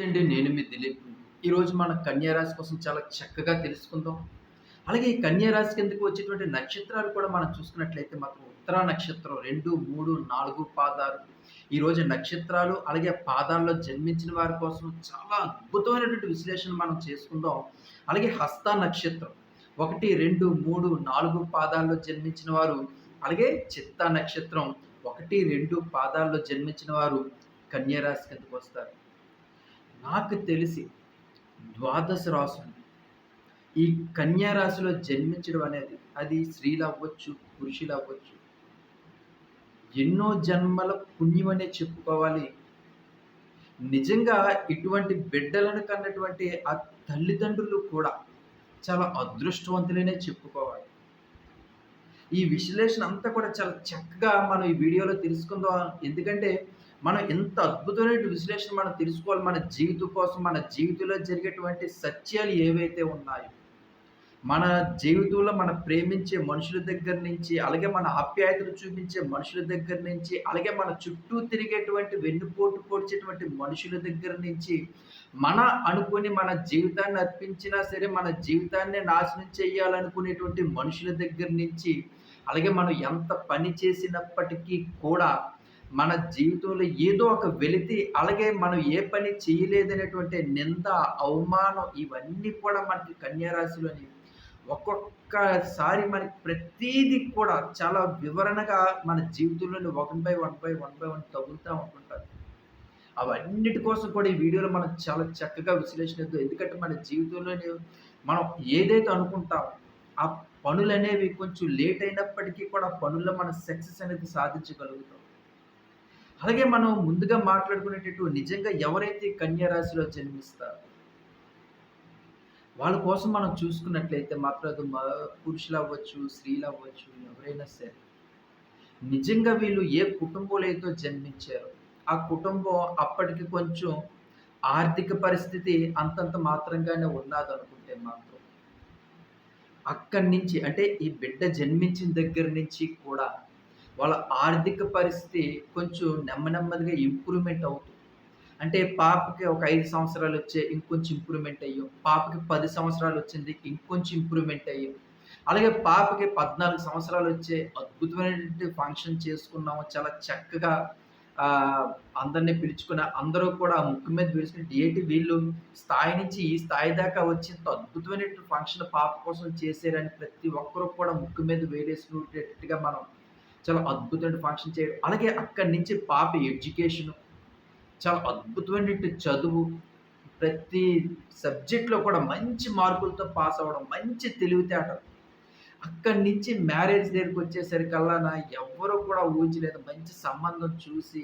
నమస్తే అండి నేను మీ దిలీప్. ఈరోజు మన కన్యారాశి కోసం చాలా చక్కగా తెలుసుకుందాం. అలాగే ఈ కన్యా కిందకు వచ్చేటువంటి నక్షత్రాలు కూడా మనం చూసుకున్నట్లయితే మాత్రం ఉత్తరా నక్షత్రం రెండు మూడు నాలుగు పాదాలు. ఈరోజు నక్షత్రాలు అలాగే పాదాల్లో జన్మించిన వారి కోసం చాలా అద్భుతమైనటువంటి విశ్లేషణ మనం చేసుకుందాం. అలాగే హస్త నక్షత్రం ఒకటి రెండు మూడు నాలుగు పాదాల్లో జన్మించిన వారు అలాగే చిత్త నక్షత్రం ఒకటి రెండు పాదాల్లో జన్మించిన వారు కన్యారాశి కిందకు వస్తారు? నాకు తెలిసి ద్వాదశ రాసులు ఈ కన్యా రాశిలో జన్మించడం అనేది అది స్త్రీలు అవ్వచ్చు పురుషులు అవ్వచ్చు. ఎన్నో జన్మల పుణ్యం అనే చెప్పుకోవాలి. నిజంగా ఇటువంటి బిడ్డలను కన్నటువంటి ఆ తల్లిదండ్రులు కూడా చాలా అదృష్టవంతులనే చెప్పుకోవాలి. ఈ విశ్లేషణ అంతా కూడా చాలా చక్కగా మనం ఈ వీడియోలో తెలుసుకుందాం. ఎందుకంటే మనం ఎంత అద్భుతమైన విశ్లేషణ మనం తెలుసుకోవాలి మన జీవితం కోసం మన జీవితంలో జరిగేటువంటి సత్యాలు ఏవైతే ఉన్నాయో. మన జీవితంలో మనం ప్రేమించే మనుషుల దగ్గర నుంచి అలాగే మన ఆప్యాయతలు చూపించే మనుషుల దగ్గర నుంచి అలాగే మన చుట్టూ తిరిగేటువంటి వెన్నుపోటు పొడిచేటువంటి మనుషుల దగ్గర నుంచి మన అనుకుని మన జీవితాన్ని అర్పించినా సరే మన జీవితాన్ని నాశనం చేయాలనుకునేటువంటి మనుషుల దగ్గర నుంచి అలాగే మనం ఎంత పని చేసినప్పటికీ కూడా మన జీవితంలో ఏదో ఒక వెలితి అలాగే మనం ఏ పని చేయలేదనేటువంటి నింద అవమానం ఇవన్నీ కూడా మనకి కన్యారాశిలోని ఒక్కొక్కసారి మనకి ప్రతీది కూడా చాలా వివరణగా మన జీవితంలోని one by one by one by one తగులుతూ ఉంటుంటారు. అవన్నిటి కోసం కూడా ఈ వీడియోలో మనం చాలా చక్కగా విశ్లేషణ ఎందుకంటే మన జీవితంలోని మనం ఏదైతే అనుకుంటాం ఆ పనులు అనేవి కొంచెం లేట్ అయినప్పటికీ కూడా పనుల్లో మనం సక్సెస్ అనేది సాధించగలుగుతాం. అలాగే మనం ముందుగా మాట్లాడుకునేటట్టు నిజంగా ఎవరైతే కన్యారాశిలో జన్మిస్తారు జన్మిస్తారో వాళ్ళ కోసం మనం చూసుకున్నట్లయితే మాత్రం అది పురుషులు అవ్వచ్చు స్త్రీలు అవ్వచ్చు ఎవరైనా సరే. నిజంగా వీళ్ళు ఏ కుటుంబంలో అయితే జన్మించారో ఆ కుటుంబం అప్పటికి కొంచెం ఆర్థిక పరిస్థితి అంతంత మాత్రంగానే ఉన్నదనుకుంటే మాత్రం అక్కడి నుంచి అంటే ఈ బిడ్డ జన్మించిన దగ్గర నుంచి కూడా వాళ్ళ ఆర్థిక పరిస్థితి కొంచెం నెమ్మ నెమ్మదిగా ఇంప్రూవ్మెంట్ అవుతుంది. అంటే పాపకి ఒక ఐదు సంవత్సరాలు వచ్చే ఇంకొంచెం ఇంప్రూవ్మెంట్ అయ్యాం పాపకి పది సంవత్సరాలు వచ్చింది ఇంకొంచెం ఇంప్రూవ్మెంట్ అయ్యాం. అలాగే పాపకి పద్నాలుగు సంవత్సరాలు వచ్చే అద్భుతమైనటువంటి ఫంక్షన్ చేసుకున్నాము చాలా చక్కగా అందరినీ పిలుచుకున్న అందరూ కూడా ముక్కు మీద పిలుచుకుని ఏంటి వీళ్ళు స్థాయి నుంచి ఈ స్థాయి దాకా వచ్చేంత అద్భుతమైనటువంటి ఫంక్షన్ పాప కోసం చేశారని ప్రతి ఒక్కరూ కూడా ముక్కు మీద వేలేసుకునేటట్టుగా మనం చాలా అద్భుతమైన ఫంక్షన్ చేయడం. అలాగే అక్కడి నుంచి పాప ఎడ్యుకేషన్ చాలా అద్భుతమైన చదువు ప్రతి సబ్జెక్ట్లో కూడా మంచి మార్కులతో పాస్ అవ్వడం మంచి తెలివితేటలు అక్కడి నుంచి మ్యారేజ్ దగ్గరికి వచ్చేసరికల్లా నా ఎవరు కూడా ఊహించలేదు. మంచి సంబంధం చూసి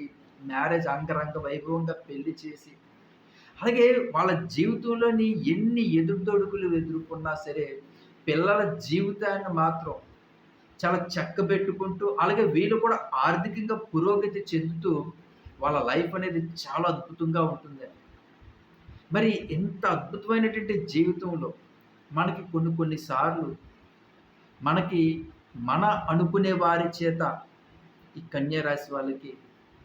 మ్యారేజ్ అంగరంగ వైభవంగా పెళ్ళి చేసి అలాగే వాళ్ళ జీవితంలోని ఎన్ని ఎదురుదొడుకులు ఎదుర్కొన్నా సరే పిల్లల జీవితాన్ని మాత్రం చాలా చక్కబెట్టుకుంటూ అలాగే వీళ్ళు కూడా ఆర్థికంగా పురోగతి చెందుతూ వాళ్ళ లైఫ్ అనేది చాలా అద్భుతంగా ఉంటుంది. మరి ఎంత అద్భుతమైనటువంటి జీవితంలో మనకి కొన్ని కొన్నిసార్లు మనకి మన అనుకునే వారి చేత ఈ కన్యా రాశి వాళ్ళకి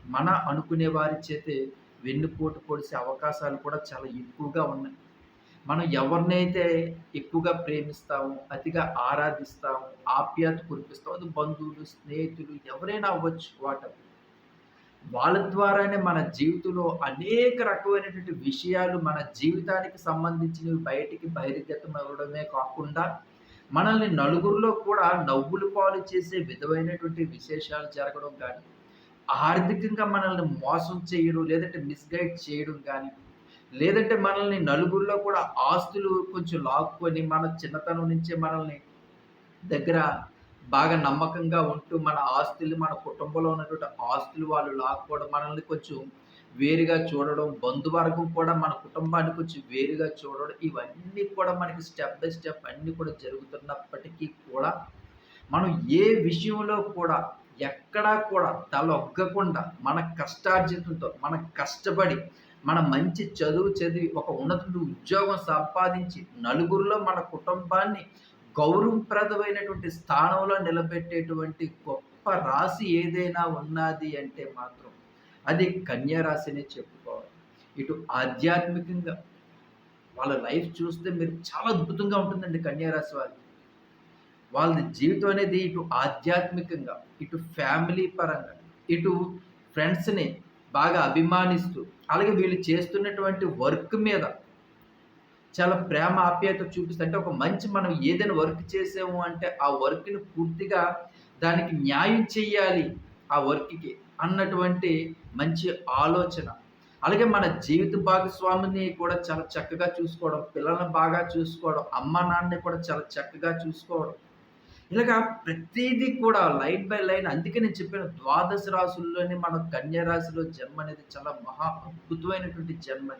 మన అనుకునే వారి చేతే వెన్నుపోటు పొడిసే అవకాశాలు కూడా చాలా ఎక్కువగా ఉన్నాయి. మనం ఎవరినైతే ఎక్కువగా ప్రేమిస్తాము అతిగా ఆరాధిస్తాము ఆప్యాత కురిపిస్తాము అది బంధువులు స్నేహితులు ఎవరైనా అవ్వచ్చు వాటర్ వాళ్ళ ద్వారానే మన జీవితంలో అనేక రకమైనటువంటి విషయాలు మన జీవితానికి సంబంధించినవి బయటికి బహిర్గతం అవ్వడమే కాకుండా మనల్ని నలుగురిలో కూడా నవ్వులు పాలు చేసే విధమైనటువంటి విశేషాలు జరగడం కానీ ఆర్థికంగా మనల్ని మోసం చేయడం లేదంటే మిస్గైడ్ చేయడం కానీ లేదంటే మనల్ని నలుగురిలో కూడా ఆస్తులు కొంచెం లాక్కొని మన చిన్నతనం నుంచే మనల్ని దగ్గర బాగా నమ్మకంగా ఉంటూ మన ఆస్తులు మన కుటుంబంలో ఉన్నటువంటి ఆస్తులు వాళ్ళు లాక్కోవడం మనల్ని కొంచెం వేరుగా చూడడం బంధువర్గం కూడా మన కుటుంబాన్ని కొంచెం వేరుగా చూడడం ఇవన్నీ కూడా మనకి స్టెప్ బై స్టెప్ అన్నీ కూడా జరుగుతున్నప్పటికీ కూడా మనం ఏ విషయంలో కూడా ఎక్కడా కూడా తలొగ్గకుండా మన కష్టార్జితంతో మన కష్టపడి మన మంచి చదువు చదివి ఒక ఉన్నత ఉద్యోగం సంపాదించి నలుగురిలో మన కుటుంబాన్ని గౌరవప్రదమైనటువంటి స్థానంలో నిలబెట్టేటువంటి గొప్ప రాశి ఏదైనా ఉన్నది అంటే మాత్రం అది కన్యా రాశినే చెప్పుకోవాలి. ఇటు ఆధ్యాత్మికంగా వాళ్ళ లైఫ్ చూస్తే మీరు చాలా అద్భుతంగా ఉంటుందండి కన్యారాశి వాళ్ళకి వాళ్ళ జీవితం అనేది ఇటు ఆధ్యాత్మికంగా ఇటు ఫ్యామిలీ పరంగా ఇటు ఫ్రెండ్స్ని బాగా అభిమానిస్తూ అలాగే వీళ్ళు చేస్తున్నటువంటి వర్క్ మీద చాలా ప్రేమ ఆప్యాయత చూపిస్తే అంటే ఒక మంచి మనం ఏదైనా వర్క్ చేసాము అంటే ఆ వర్క్ని పూర్తిగా దానికి న్యాయం చెయ్యాలి ఆ వర్క్కి అన్నటువంటి మంచి ఆలోచన. అలాగే మన జీవిత భాగస్వామిని కూడా చాలా చక్కగా చూసుకోవడం పిల్లల్ని బాగా చూసుకోవడం అమ్మ నాన్నని కూడా చాలా చక్కగా చూసుకోవడం ఇలాగా ప్రతిదీ కూడా లైన్ బై లైన్. అందుకే నేను చెప్పాను ద్వాదశ రాశుల్లోనే మన కన్యా రాశిలో జన్మ అనేది చాలా మహా అద్భుతమైనటువంటి జన్మ.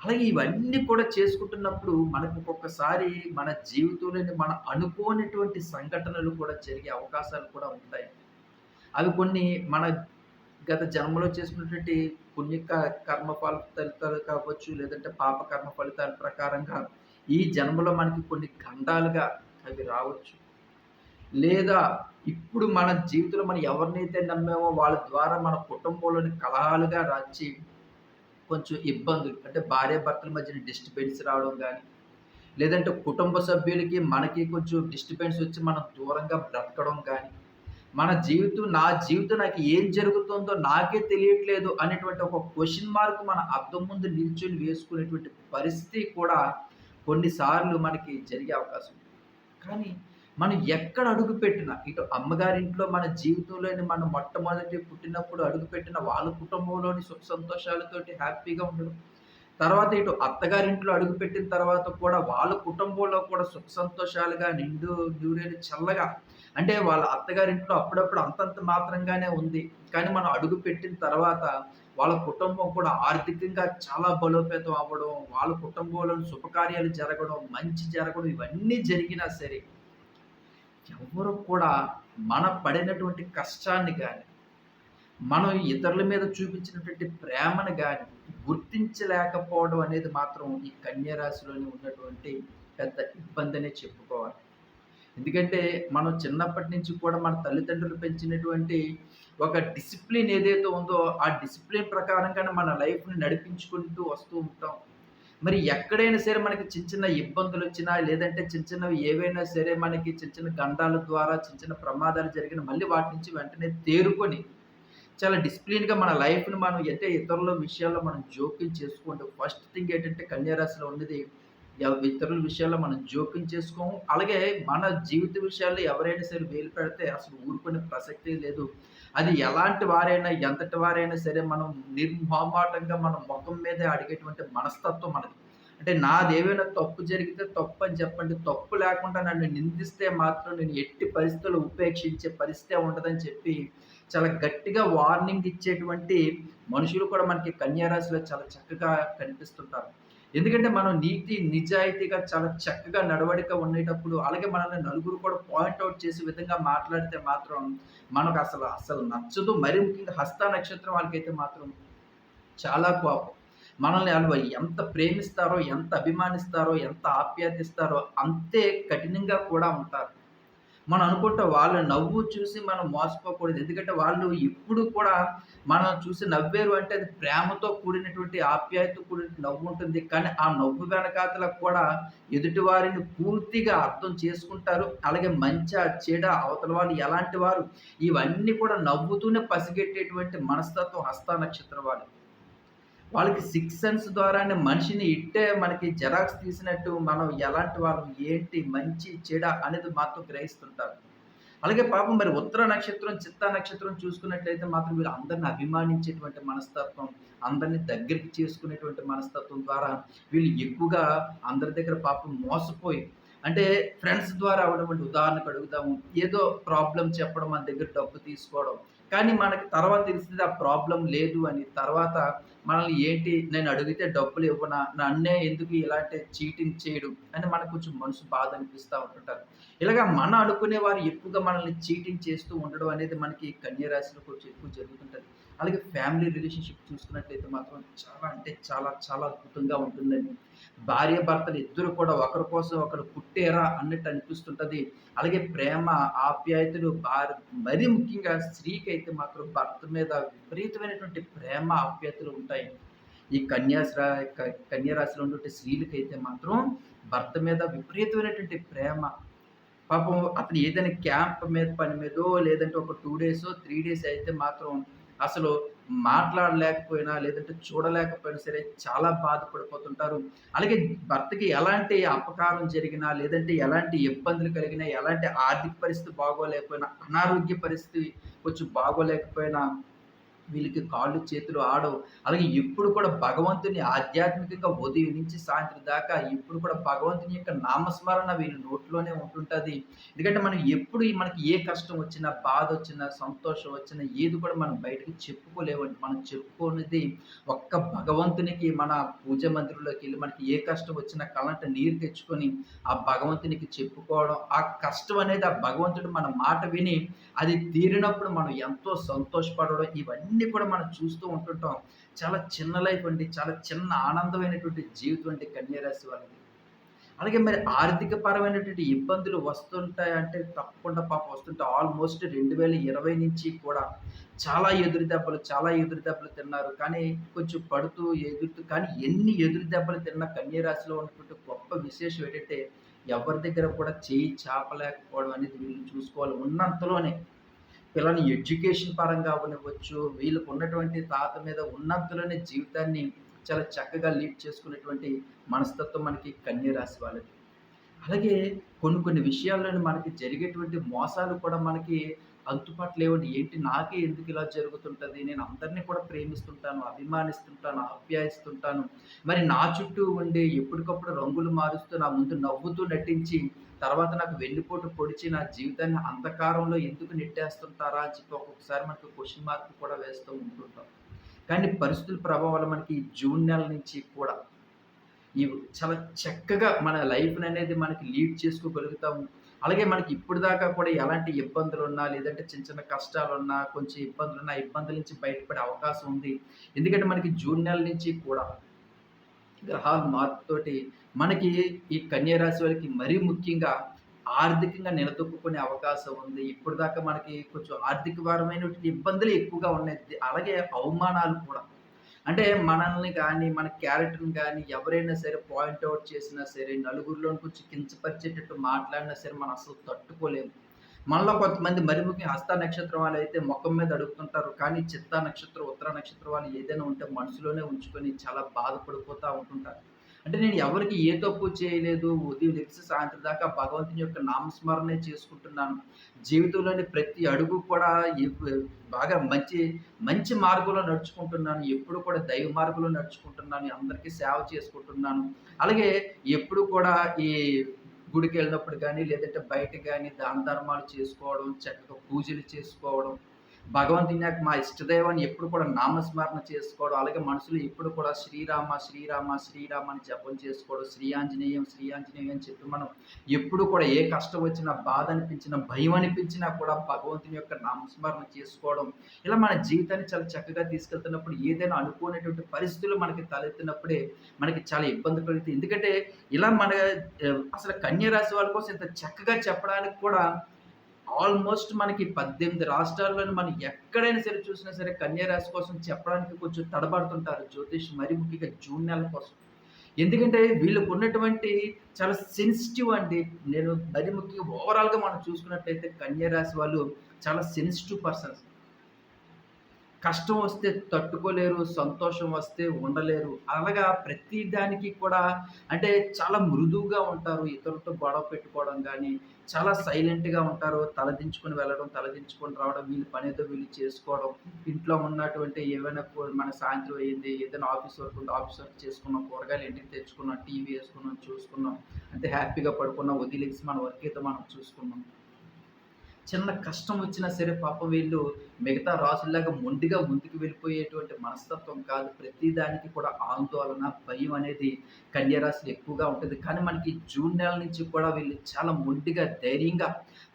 అలాగే ఇవన్నీ కూడా చేసుకుంటున్నప్పుడు మనకు ఒక్కొక్కసారి మన జీవితంలోని మన అనుకోనటువంటి సంఘటనలు కూడా జరిగే అవకాశాలు కూడా ఉంటాయి. అవి కొన్ని మన గత జన్మలో చేసుకున్నటువంటి పుణ్య కర్మ ఫలితాలు కావచ్చు లేదంటే పాప కర్మ ఫలితాల ప్రకారంగా ఈ జన్మలో మనకి కొన్ని ఖండాలుగా అవి రావచ్చు. లేదా ఇప్పుడు మన జీవితంలో మనం ఎవరినైతే నమ్మామో వాళ్ళ ద్వారా మన కుటుంబంలోని కలహాలుగా రాచి కొంచెం ఇబ్బందులు అంటే భార్య భర్తల మధ్యన డిస్టర్బెన్స్ రావడం కానీ లేదంటే కుటుంబ సభ్యులకి మనకి కొంచెం డిస్టర్బెన్స్ వచ్చి మనం దూరంగా బ్రతకడం కానీ మన జీవితం నా జీవితం నాకు ఏం జరుగుతుందో నాకే తెలియట్లేదు అనేటువంటి ఒక క్వశ్చన్ మార్క్ మన అర్థం ముందు నిల్చొని వేసుకునేటువంటి పరిస్థితి కూడా కొన్నిసార్లు మనకి జరిగే అవకాశం ఉంది కానీ మనం ఎక్కడ అడుగు పెట్టినా ఇటు అమ్మగారింట్లో మన జీవితంలోని మనం మొట్టమొదటి పుట్టినప్పుడు అడుగుపెట్టిన వాళ్ళ కుటుంబంలోని సుఖ సంతోషాలతోటి హ్యాపీగా ఉండడం తర్వాత ఇటు అత్తగారింట్లో అడుగుపెట్టిన తర్వాత కూడా వాళ్ళ కుటుంబంలో కూడా సుఖ సంతోషాలుగా నిండు నూరేళ్ళు చల్లగా అంటే వాళ్ళ అత్తగారింట్లో అప్పుడప్పుడు అంతంత మాత్రంగానే ఉంది. కానీ మనం అడుగు పెట్టిన తర్వాత వాళ్ళ కుటుంబం కూడా ఆర్థికంగా చాలా బలోపేతం అవ్వడం వాళ్ళ కుటుంబంలో శుభకార్యాలు జరగడం మంచి జరగడం ఇవన్నీ జరిగినా సరే ఎవరు కూడా మన పడినటువంటి కష్టాన్ని కానీ మనం ఇతరుల మీద చూపించినటువంటి ప్రేమను కానీ గుర్తించలేకపోవడం అనేది మాత్రం ఈ కన్యరాశిలోని ఉన్నటువంటి పెద్ద ఇబ్బందినే చెప్పుకోవాలి. ఎందుకంటే మనం చిన్నప్పటి నుంచి కూడా మన తల్లిదండ్రులు పెంచినటువంటి ఒక డిసిప్లిన్ ఏదైతే ఉందో ఆ డిసిప్లిన్ ప్రకారంగానే మన లైఫ్ని నడిపించుకుంటూ వస్తూ ఉంటాం. మరి ఎక్కడైనా సరే మనకి చిన్న చిన్న ఇబ్బందులు వచ్చినా లేదంటే చిన్న చిన్నవి ఏవైనా సరే మనకి చిన్న చిన్న గండాల ద్వారా చిన్న చిన్న ప్రమాదాలు జరిగిన మళ్ళీ వాటి నుంచి వెంటనే తేరుకొని చాలా డిసిప్లిన్గా మన లైఫ్ని మనం అంటే ఇతరుల విషయాల్లో మనం జోక్యం చేసుకోండి. ఫస్ట్ థింగ్ ఏంటంటే కన్యారాశిలో ఉన్నది ఇతరుల విషయాల్లో మనం జోక్యం చేసుకోము. అలాగే మన జీవిత విషయాల్లో ఎవరైనా సరే వేలు పెడితే అసలు ఊరుకునే ప్రసక్తే లేదు. అది ఎలాంటి వారైనా ఎంతటి వారైనా సరే మనం నిర్మోహమాటంగా మనం ముఖం మీదే అడిగేటువంటి మనస్తత్వం మనది. అంటే నాదేమైనా తప్పు జరిగితే తప్పు అని చెప్పండి. తప్పు లేకుండా నన్ను నిందిస్తే మాత్రం నేను ఎట్టి పరిస్థితులు ఉపేక్షించే పరిస్థితి ఉండదని చెప్పి చాలా గట్టిగా వార్నింగ్ ఇచ్చేటువంటి మనుషులు కూడా మనకి కన్యారాశిలో చాలా చక్కగా కనిపిస్తుంటారు. ఎందుకంటే మనం నీతి నిజాయితీగా చాలా చక్కగా నడవడిక ఉండేటప్పుడు అలాగే మనల్ని నలుగురు కూడా పాయింట్ అవుట్ చేసే విధంగా మాట్లాడితే మాత్రం మనకు అసలు అసలు నచ్చదు. మరి ముఖ్యంగా హస్త నక్షత్రం వాళ్ళకైతే మాత్రం చాలా కోపం. మనల్ని వాళ్ళు ఎంత ప్రేమిస్తారో ఎంత అభిమానిస్తారో ఎంత ఆప్యాయతిస్తారో అంతే కఠినంగా కూడా ఉంటారు. మనం అనుకుంటే వాళ్ళ నవ్వు చూసి మనం మోసపోకూడదు. ఎందుకంటే వాళ్ళు ఎప్పుడు కూడా మనం చూసి నవ్వేరు అంటే అది ప్రేమతో కూడినటువంటి ఆప్యాయత కూడిన నవ్వు ఉంటుంది. కానీ ఆ నవ్వు వెనకాతల కూడా ఎదుటి వారిని పూర్తిగా అర్థం చేసుకుంటారు. అలాగే మంచి చెడ అవతల వాళ్ళు ఎలాంటి వారు? ఇవన్నీ కూడా నవ్వుతూనే పసిగెట్టేటువంటి మనస్తత్వం హస్త నక్షత్రం వాళ్ళు. వాళ్ళకి సిక్స్ సెన్స్ ద్వారానే మనిషిని ఇట్టే మనకి జెరాక్స్ తీసినట్టు మనం ఎలాంటి వాళ్ళం ఏంటి మంచి చెడ అనేది మాత్రం గ్రహిస్తుంటారు. అలాగే పాపం మరి ఉత్తర నక్షత్రం చిత్తా నక్షత్రం చూసుకున్నట్లయితే మాత్రం వీళ్ళు అందరిని అభిమానించేటువంటి మనస్తత్వం అందరిని దగ్గరికి చేసుకునేటువంటి మనస్తత్వం ద్వారా వీళ్ళు ఎక్కువగా అందరి దగ్గర పాపం మోసపోయి అంటే ఫ్రెండ్స్ ద్వారా అవ్వడం ఉదాహరణకు అడుగుతాము ఏదో ప్రాబ్లం చెప్పడం మన దగ్గర డబ్బు తీసుకోవడం కానీ మనకి తర్వాత తెలిసింది ఆ ప్రాబ్లం లేదు అని తర్వాత మనల్ని ఏంటి నేను అడిగితే డబ్బులు ఇవ్వనా? నన్నే ఎందుకు ఇలాంటి చీటింగ్ చేయడం? అని మనకు కొంచెం మనసు బాధ అనిపిస్తూ ఉంటుంటారు ఇలాగా మన అనుకునే వారు ఎక్కువగా మనల్ని చీటింగ్ చేస్తూ ఉండడం అనేది మనకి కన్యరాశిలో ఎక్కువ జరుగుతుంటుంది. అలాగే ఫ్యామిలీ రిలేషన్షిప్ చూసుకున్నట్లయితే మాత్రం చాలా అంటే చాలా చాలా అద్భుతంగా ఉంటుందండి. భార్య భర్తలు ఇద్దరు కూడా ఒకరి కోసం ఒకరు పుట్టేరా అన్నట్టు అనిపిస్తుంటుంది. అలాగే ప్రేమ ఆప్యాయతలు భార్య మరీ ముఖ్యంగా స్త్రీకి అయితే మాత్రం భర్త మీద విపరీతమైనటువంటి ప్రేమ ఆప్యాయతలు ఉంటాయి. ఈ కన్యాశ్రా కన్యారాశిలో కన్యా రాశిలో ఉన్నటువంటి స్త్రీలకైతే మాత్రం భర్త మీద విపరీతమైనటువంటి ప్రేమ. పాపం అతను ఏదైనా క్యాంప్ మీద పని మీదో, లేదంటే ఒక టూ డేస్ త్రీ డేస్ అయితే మాత్రం అసలు మాట్లాడలేకపోయినా, లేదంటే చూడలేకపోయినా సరే చాలా బాధపడిపోతుంటారు. అలాగే భర్తకి ఎలాంటి అపకారం జరిగినా, లేదంటే ఎలాంటి ఇబ్బందులు కలిగినా, ఎలాంటి ఆర్థిక పరిస్థితి బాగోలేకపోయినా, అనారోగ్య పరిస్థితి కొంచెం బాగోలేకపోయినా వీళ్ళకి కాళ్ళు చేతులు ఆడవు. అలాగే ఎప్పుడు కూడా భగవంతుని ఆధ్యాత్మికంగా ఉదయం నుంచి సాయంత్రం దాకా ఇప్పుడు కూడా భగవంతుని యొక్క నామస్మరణ వీళ్ళ నోట్లోనే ఉంటుంటుంది ఎందుకంటే మనం ఎప్పుడు మనకి ఏ కష్టం వచ్చినా, బాధొచ్చినా, సంతోషం వచ్చినా ఏది కూడా మనం బయటకి చెప్పుకోలేవండి మనం చెప్పుకోనిది ఒక్క భగవంతునికి మన పూజ మందిరంలోకెళ్ళి మనకి ఏ కష్టం వచ్చినా కళ్ళంట నీరు తెచ్చుకొని ఆ భగవంతునికి చెప్పుకోవడం. ఆ కష్టం అనేది ఆ భగవంతుడు మన మాట విని అది తీరినప్పుడు మనం ఎంతో సంతోషపడడం ఇవన్నీ కూడా మనం చూస్తూ ఉంటుంటాం. చాలా చిన్న లైఫ్ అండి. చాలా చిన్న ఆనందమైనటువంటి జీవితం అండి కన్యారాశి వాళ్ళది. అలాగే మరి ఆర్థిక పరమైనటువంటి ఇబ్బందులు వస్తుంటాయంటే తప్పకుండా పాప వస్తుంటాయి. ఆల్మోస్ట్ 2020 నుంచి కూడా చాలా ఎదురు దెబ్బలు, చాలా ఎదురు దెబ్బలు తిన్నారు. కానీ కొంచెం పడుతూ ఎగురుతూ కానీ ఎన్ని ఎదురు దెబ్బలు తిన్నా కన్యారాశిలో ఉన్నటువంటి గొప్ప విశేషం ఏంటంటే ఎవరి దగ్గర కూడా చేయి చాపలేకపోవడం అనేది వీళ్ళు చూసుకోవాలి. ఉన్నంతలోనే పిల్లల్ని ఎడ్యుకేషన్ పరంగా ఉండవచ్చు వీళ్ళకు ఉన్నటువంటి తాత మీద ఉన్నంతలోనే జీవితాన్ని చాలా చక్కగా లీడ్ చేసుకునేటువంటి మనస్తత్వం మనకి కన్యా రాశి వాళ్ళది. అలాగే కొన్ని కొన్ని విషయాలను మనకి జరిగేటువంటి మోసాలు కూడా మనకి అంతుపట్టలేవండి. ఏంటి నాకే ఎందుకు ఇలా జరుగుతుంటది? నేను అందరిని కూడా ప్రేమిస్తుంటాను, అభిమానిస్తుంటాను, ఆప్యాయిస్తుంటాను. మరి నా చుట్టూ ఉండే ఎప్పటికప్పుడు రంగులు మారుస్తూ నా ముందు నవ్వుతూ నటించి తర్వాత నాకు వెన్నుపోటు పొడిచి నా జీవితాన్ని అంధకారంలో ఎందుకు నెట్టేస్తుంటారా అని చెప్పి ఒక్కొక్కసారి మనకు క్వశ్చన్ మార్క్ కూడా వేస్తూ ఉంటుంటాం. కానీ పరిస్థితుల ప్రభావం మనకి జూన్ నెల నుంచి కూడా ఇవి చాలా చక్కగా మన లైఫ్ని అనేది మనకి లీడ్ చేసుకోగలుగుతాము. అలాగే మనకి ఇప్పటిదాకా కూడా ఎలాంటి ఇబ్బందులు ఉన్నా లేదంటే చిన్న చిన్న కష్టాలు ఉన్నా కొంచెం ఇబ్బందులు ఉన్నా ఇబ్బందుల నుంచి బయటపడే అవకాశం ఉంది. ఎందుకంటే మనకి జూన్ నెల నుంచి కూడా గ్రహాల మార్పుతోటి మనకి ఈ కన్యా రాశి మరీ ముఖ్యంగా ఆర్థికంగా నిలదొక్కుకునే అవకాశం ఉంది. ఇప్పటిదాకా మనకి కొంచెం ఆర్థికపరమైనటువంటి ఇబ్బందులు ఎక్కువగా ఉన్నాయి. అలాగే అవమానాలు కూడా. అంటే మనల్ని కానీ మన క్యారెక్టర్‌ని కానీ ఎవరైనా సరే పాయింట్ చేసినా సరే, నలుగురిలోని కొంచెం కించపరిచేటట్టు మాట్లాడినా సరే మనం అసలు తట్టుకోలేము. మనలో కొంతమంది మరి ముఖ్యంగా హస్త నక్షత్రం అని అయితే ముఖం మీద అడుగుతుంటారు. కానీ చిత్తా నక్షత్రం, ఉత్తర నక్షత్రం వాళ్ళు ఏదైనా ఉంటే మనసులోనే ఉంచుకొని చాలా బాధపడిపోతూ ఉంటుంటారు. అంటే నేను ఎవరికీ ఏ తప్పు చేయలేదు. ఉదయం లెగిసి సాయంత్రం దాకా భగవంతుని యొక్క నామస్మరణే చేసుకుంటున్నాను. జీవితంలోని ప్రతి అడుగు కూడా బాగా మంచి, మంచి మార్గంలో నడుచుకుంటున్నాను. ఎప్పుడు కూడా దైవ మార్గంలో నడుచుకుంటున్నాను. అందరికీ సేవ చేసుకుంటున్నాను. అలాగే ఎప్పుడు కూడా ఈ గుడికెళ్ళినప్పుడు కానీ లేదంటే బయట కానీ దాన ధర్మాలు చేసుకోవడం, చక్కగా పూజలు చేసుకోవడం, భగవంతుని యొక్క మా ఇష్టదేవాన్ని ఎప్పుడు కూడా నామస్మరణ చేసుకోవడం, అలాగే మనసులో ఎప్పుడు కూడా శ్రీరామ, శ్రీరామ, శ్రీరామ అని జపం చేసుకోవడం, శ్రీ ఆంజనేయం, శ్రీ ఆంజనేయం అని చెప్పి మనం ఎప్పుడు కూడా ఏ కష్టం వచ్చినా, బాధ అనిపించినా, భయం అనిపించినా కూడా భగవంతుని యొక్క నామస్మరణ చేసుకోవడం, ఇలా మన జీవితాన్ని చాలా చక్కగా తీసుకెళ్తున్నప్పుడు ఏదైనా అనుకునేటువంటి పరిస్థితులు మనకి తలెత్తినప్పుడే మనకి చాలా ఇబ్బంది కలుగుతుంది. ఎందుకంటే ఇలా మన అసలు కన్యా రాశి వాళ్ళ కోసం ఇంత చక్కగా చెప్పడానికి కూడా ఆల్మోస్ట్ మనకి 18 రాష్ట్రాల్లోని మనం ఎక్కడైనా సరే చూసినా సరే కన్యా రాశి కోసం చెప్పడానికి కొంచెం తడబడుతుంటారు జ్యోతిష్ మరి ముఖ్యంగా జూన్ నెల కోసం. ఎందుకంటే వీళ్ళకు ఉన్నటువంటి చాలా సెన్సిటివ్ అండి. నేను మరి ముఖ్యంగా ఓవరాల్‌గా మనం చూసుకున్నట్లయితే కన్యా రాశి వాళ్ళు చాలా సెన్సిటివ్ పర్సన్స్. కష్టం వస్తే తట్టుకోలేరు. సంతోషం వస్తే ఉండలేరు. అలాగా ప్రతి దానికి కూడా అంటే చాలా మృదువుగా ఉంటారు. ఇతరులతో గొడవ పెట్టుకోవడం కానీ చాలా సైలెంట్‌గా ఉంటారు. తలదించుకొని వెళ్ళడం, తలదించుకొని రావడం, వీళ్ళు పనేదో వీళ్ళు చేసుకోవడం. ఇంట్లో ఉన్నటువంటి ఏమైనా మన సాయంత్రం అయింది, ఏదైనా ఆఫీస్ వర్క్ ఉంటే ఆఫీస్ వర్క్ చేసుకున్నాం, కూరగాయలు ఇంటికి తెచ్చుకున్నాం, టీవీ వేసుకున్నాం చూసుకున్నాం. అంటే హ్యాపీగా పడుకున్నాం. వదిలేసి మన వర్క్ అయితే మనం చూసుకున్నాం. చిన్న కష్టం వచ్చినా సరే పాప వీళ్ళు మిగతా రాసుల్లాగా మొండిగా ముందుకు వెళ్ళిపోయేటువంటి మనస్తత్వం కాదు. ప్రతి దానికి కూడా ఆందోళన, భయం అనేది కన్యరాశిలు ఎక్కువగా ఉంటుంది కానీ మనకి జూన్ నెల నుంచి కూడా వీళ్ళు చాలా మొండిగా, ధైర్యంగా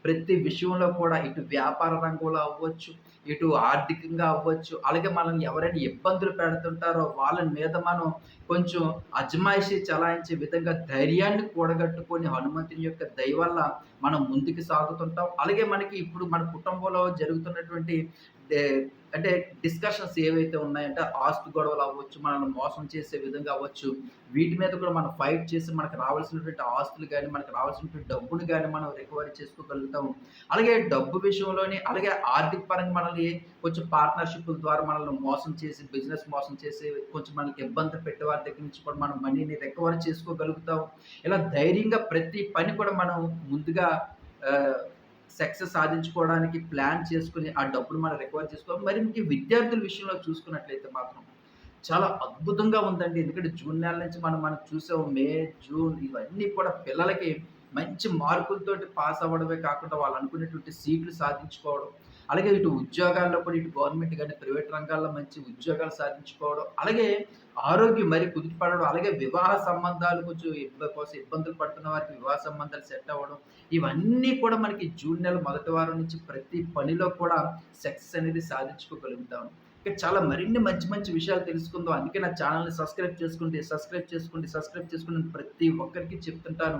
ప్రతి విషయంలో కూడా ఇటు వ్యాపార రంగంలో అవ్వచ్చు, ఇటు ఆర్థికంగా అవ్వచ్చు, అలాగే మనల్ని ఎవరైనా ఇబ్బందులు పెడుతుంటారో వాళ్ళ మీద మనం కొంచెం అజమాయిషి చలాయించే విధంగా ధైర్యాన్ని కూడగట్టుకొని హనుమంతుని యొక్క దయ వల్ల మనం ముందుకు సాగుతుంటాం. అలాగే మనకి ఇప్పుడు మన కుటుంబంలో జరుగుతున్నటువంటి అంటే డిస్కషన్స్ ఏవైతే ఉన్నాయంటే ఆస్తి గొడవలు అవ్వచ్చు, మనల్ని మోసం చేసే విధంగా అవ్వచ్చు. వీటి మీద కూడా మనం ఫైట్ చేసి మనకు రావాల్సినటువంటి ఆస్తులు కానీ మనకు రావాల్సినటువంటి డబ్బును కానీ మనం రికవరీ చేసుకోగలుగుతాం. అలాగే డబ్బు విషయంలోని అలాగే ఆర్థిక పరంగా మనల్ని కొంచెం పార్ట్నర్షిప్ల ద్వారా మనల్ని మోసం చేసి, బిజినెస్ మోసం చేసి, కొంచెం మనకి ఇబ్బంది పెట్టే వారి దగ్గర నుంచి కూడా మనం మనీని రికవరీ చేసుకోగలుగుతాం. ఇలా ధైర్యంగా ప్రతి పని కూడా మనం ముందుగా సక్సెస్ సాధించుకోవడానికి ప్లాన్ చేసుకుని ఆ డబ్బులు మనం రికవర్ చేసుకోవాలి. మరి ఇంక విద్యార్థుల విషయంలో చూసుకున్నట్లయితే మాత్రం చాలా అద్భుతంగా ఉందండి. ఎందుకంటే జూన్ నెల నుంచి మనం మనం చూసాం మే, జూన్ ఇవన్నీ కూడా పిల్లలకి మంచి మార్కులతోటి పాస్ అవ్వడమే కాకుండా వాళ్ళు అనుకునేటువంటి సీట్లు సాధించుకోవడం. అలాగే ఇటు ఉద్యోగాల్లో కూడా ఇటు గవర్నమెంట్ కానీ ప్రైవేట్ రంగాల్లో మంచి ఉద్యోగాలు సాధించుకోవడం. అలాగే ఆరోగ్యం మరి కుదిరిపడడం అలాగే వివాహ సంబంధాలు కొంచెం ఇబ్బంది కోసం ఇబ్బందులు పడుతున్న వారికి వివాహ సంబంధాలు సెట్ అవ్వడం. ఇవన్నీ కూడా మనకి జూన్ నెల మొదటి వారం నుంచి ప్రతి పనిలో కూడా సక్సెస్ అనేది సాధించుకోగలుగుతాం. ఇంకా చాలా మరిన్ని మంచి మంచి విషయాలు తెలుసుకుందాం. అందుకే నా ఛానల్ని సబ్స్క్రైబ్ చేసుకోండి, సబ్స్క్రైబ్ చేసుకోండి, సబ్స్క్రైబ్ చేసుకోండి ప్రతి ఒక్కరికి చెప్తుంటాను.